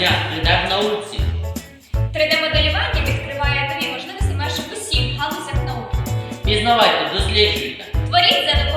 я піде в науці. 3D-моделювання відкриває нові можливості майже в усіх галузях науки. Пізнавайте, досліджуйте. Творіть за допомогою.